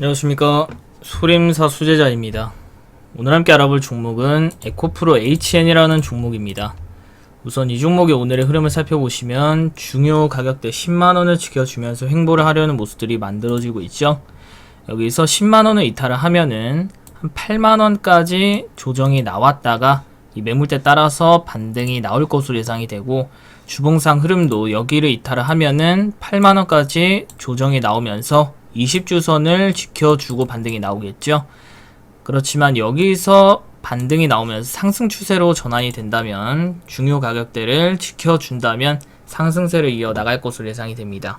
안녕하십니까 소림사 수제자입니다. 오늘 함께 알아볼 종목은 에코프로 HN이라는 종목입니다. 우선 이 종목의 오늘의 흐름을 살펴보시면 중요 가격대 10만원을 지켜주면서 횡보를 하려는 모습들이 만들어지고 있죠. 여기서 10만원을 이탈을 하면은 한 8만원까지 조정이 나왔다가 이 매물대 따라서 반등이 나올 것으로 예상이 되고 주봉상 흐름도 여기를 이탈을 하면은 8만원까지 조정이 나오면서 20주선을 지켜주고 반등이 나오겠죠. 그렇지만 여기서 반등이 나오면서 상승 추세로 전환이 된다면 중요 가격대를 지켜준다면 상승세를 이어 나갈 것으로 예상이 됩니다.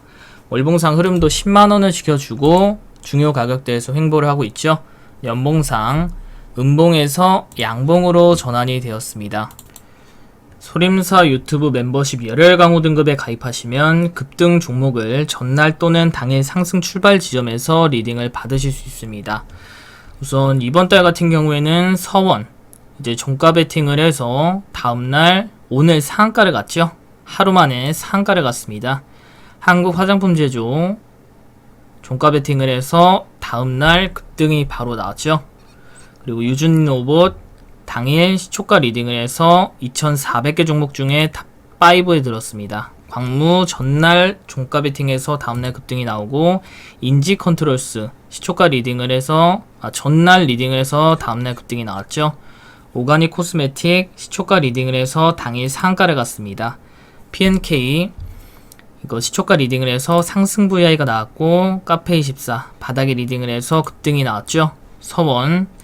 월봉상 흐름도 10만원을 지켜주고 중요 가격대에서 횡보를 하고 있죠. 연봉상 음봉에서 양봉으로 전환이 되었습니다. 소림사 유튜브 멤버십 열혈 강호 등급에 가입하시면 급등 종목을 전날 또는 당일 상승 출발 지점에서 리딩을 받으실 수 있습니다. 우선 이번 달 같은 경우에는 서원 이제 종가 베팅을 해서 다음날 오늘 상한가를 갔죠. 하루 만에 상한가를 갔습니다. 한국 화장품 제조 종가 베팅을 해서 다음날 급등이 바로 나왔죠. 그리고 유준 로봇 당일 시초가 리딩을 해서 2,400개 종목 중에 탑5에 들었습니다. 광무 전날 종가 베팅에서 다음날 급등이 나오고 인지 컨트롤스 시초가 리딩을 해서 아, 전날 리딩을 해서 다음날 급등이 나왔죠. 오가닉 코스메틱 시초가 리딩을 해서 당일 상가를 갔습니다. PNK 이거 시초가 리딩을 해서 상승 VI가 나왔고 카페24 바닥에 리딩을 해서 급등이 나왔죠. 서원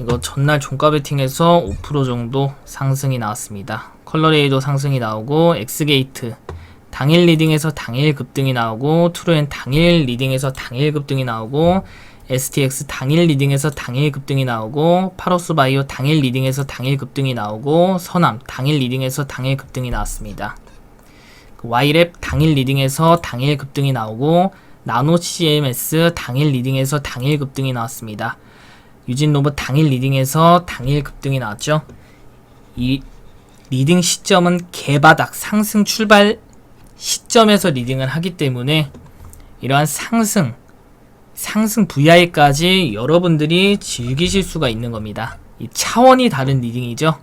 이거 전날 종가 베팅에서 5% 정도 상승이 나왔습니다. 컬러레이도 상승이 나오고 엑스게이트 당일 리딩에서 당일 급등이 나오고 트루엔 당일 리딩에서 당일 급등이 나오고 STX 당일 리딩에서 당일 급등이 나오고 파로스 바이오 당일 리딩에서 당일 급등이 나오고 서남 당일 리딩에서 당일 급등이 나왔습니다. 그 Y랩 당일 리딩에서 당일 급등이 나오고 나노 CMS 당일 리딩에서 당일 급등이 나왔습니다. 유진 로봇 당일 리딩에서 당일 급등이 나왔죠. 이 리딩 시점은 개바닥 상승 출발 시점에서 리딩을 하기 때문에 이러한 상승 상승 VI까지 여러분들이 즐기실 수가 있는 겁니다. 이 차원이 다른 리딩이죠.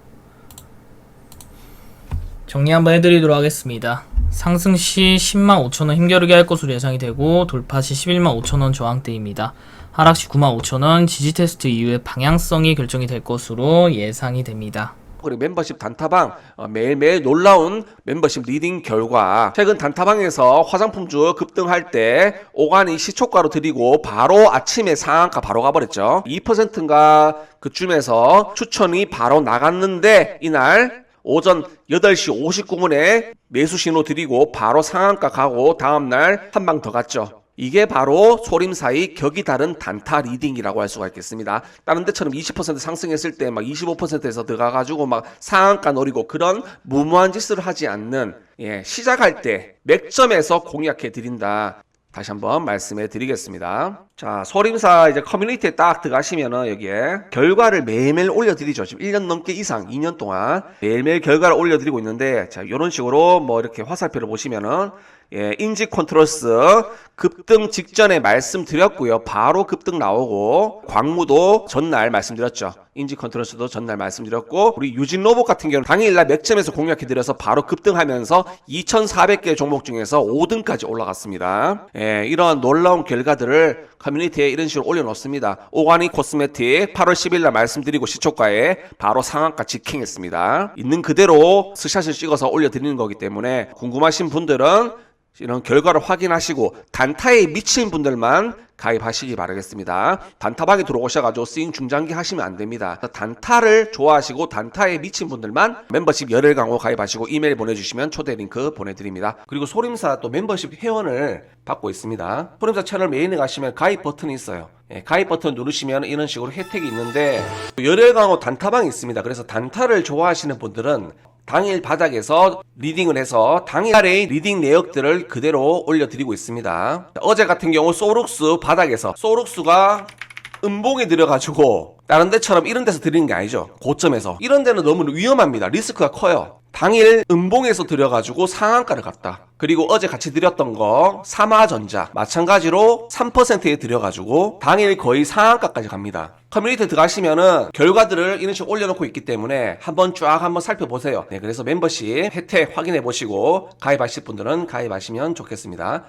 정리 한번 해드리도록 하겠습니다. 상승 시 10만 5천원 힘겨루게 할 것으로 예상이 되고 돌파 시 11만 5천원 저항대입니다. 하락 시 9만 5천원 지지 테스트 이후에 방향성이 결정이 될 것으로 예상이 됩니다. 그리고 멤버십 단타방 어, 매일매일 놀라운 멤버십 리딩 결과. 최근 단타방에서 화장품주 급등할 때 오간이 시초가로 드리고 바로 아침에 상한가 바로 가버렸죠. 2%인가 그쯤에서 추천이 바로 나갔는데 이날 오전 8시 59분에 매수 신호 드리고 바로 상한가 가고 다음날 한 방 더 갔죠 이게 바로 소림사의 격이 다른 단타 리딩이라고 할 수가 있겠습니다. 다른 데처럼 20% 상승했을 때 막 25%에서 들어가가지고 막 상한가 노리고 그런 무모한 짓을 하지 않는 예, 시작할 때 맥점에서 공략해 드린다. 다시 한번 말씀해 드리겠습니다. 자, 소림사 이제 커뮤니티에 딱 들어가시면은 여기에 결과를 매일매일 올려드리죠. 지금 1년 넘게 이상, 2년 동안 매일매일 결과를 올려드리고 있는데, 자, 이런 식으로 뭐 이렇게 화살표를 보시면은 예, 인지 컨트롤스 급등 직전에 말씀드렸고요. 바로 급등 나오고 광무도 전날 말씀드렸죠. 인지 컨트롤스도 전날 말씀드렸고 우리 유진 로봇 같은 경우는 당일날 맥점에서 공략해드려서 바로 급등하면서 2,400개 종목 중에서 5등까지 올라갔습니다. 예, 이런 놀라운 결과들을 커뮤니티에 이런 식으로 올려놓습니다. 오가닉 코스메틱 8월 10일 날 말씀드리고 시초가에 바로 상한가 직행했습니다. 있는 그대로 스샷을 찍어서 올려드리는 거기 때문에 궁금하신 분들은 이런 결과를 확인하시고 단타에 미친 분들만 가입하시기 바라겠습니다. 단타방에 들어오셔가지고 스윙 중장기 하시면 안 됩니다. 단타를 좋아하시고 단타에 미친 분들만 멤버십 열혈 강호 가입하시고 이메일 보내주시면 초대 링크 보내드립니다. 그리고 소림사 또 멤버십 회원을 받고 있습니다. 소림사 채널 메인에 가시면 가입 버튼이 있어요. 예, 가입 버튼 누르시면 이런 식으로 혜택이 있는데 열혈 강호 단타방이 있습니다. 그래서 단타를 좋아하시는 분들은 당일 바닥에서 리딩을 해서 당일의 리딩 내역들을 그대로 올려드리고 있습니다. 어제 같은 경우 소룩스 바닥에서 소룩스가 음봉에 들어가지고 다른 데처럼 이런 데서 드리는 게 아니죠. 고점에서. 이런 데는 너무 위험합니다. 리스크가 커요. 당일 음봉에서 드려가지고 상한가를 갔다. 그리고 어제 같이 드렸던 거 삼화전자 마찬가지로 3%에 드려가지고 당일 거의 상한가까지 갑니다. 커뮤니티에 들어가시면은 결과들을 이런 식으로 올려놓고 있기 때문에 한번 쫙 한번 살펴보세요. 네, 그래서 멤버십 혜택 확인해 보시고 가입하실 분들은 가입하시면 좋겠습니다.